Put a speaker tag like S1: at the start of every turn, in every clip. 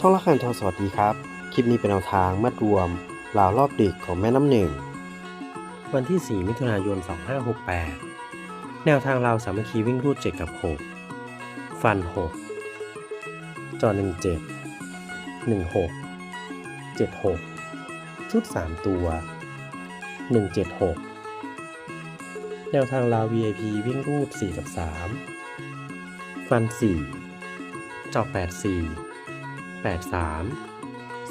S1: ช่องละคันทองสวัสดีครับ คลิปนี้เป็นแนวทางมัดรวมราวรอบดึกของแม่น้ำหนึ่ง วันที่ 4 มิถุนายน 2568 แนวทางราวสามัคคีวิ่งรูด 7 กับ 6 ฟัน 6 จอ 17 16 76 ชุด 3 ตัว 176 แนวทางราว VIP วิ่งรูด 4 กับ 3 ฟัน 4 จอ 84 83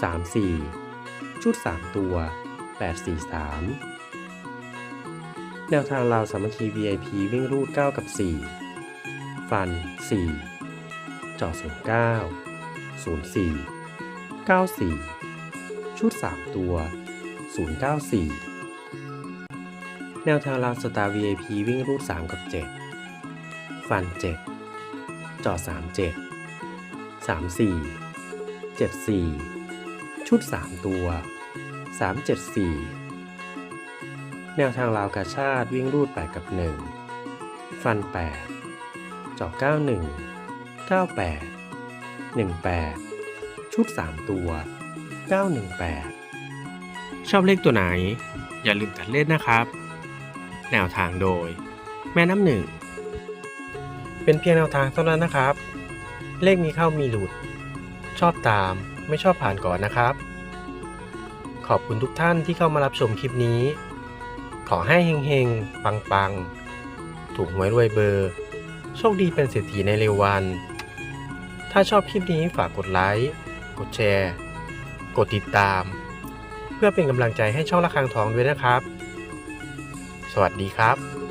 S1: 34 ชุด 3 ตัว 843 แนวทางราวสามัคคี VIP วิ่งรูด 9 กับ 4 ฟัน 4 จอด09 04 94 ชุด 3 ตัว 094 แนวทางราวสตาร์ VIP วิ่งรูด 3 กับ 7 ฟัน 7 จอด 37 34 74 ชุด 3 ตัว 374 แนวทางราวกาชาติวิ่งรูด 8 กับ 1 ฟัน8จอก91 98 18 ชุด 3 ตัว 918 ชอบเลขตัวไหน อย่าลืมตัดเลขนะครับ แนวทางโดย แม่น้ำหนึ่ง เป็นเพียงแนวทางเท่านั้นนะครับ เลขมีเข้ามีหลุด ชอบตามไม่ชอบผ่านก่อนนะครับ ขอบคุณทุกท่านที่เข้ามารับชมคลิปนี้ ขอให้เฮงๆ ปังๆ ถูกหวยรวยเบอร์ โชคดีเป็นเศรษฐีในเร็ววัน ถ้าชอบคลิปนี้ฝากกดไลค์กดแชร์ กดติดตาม เพื่อเป็นกำลังใจให้ช่องระฆังทองด้วยนะครับ สวัสดีครับ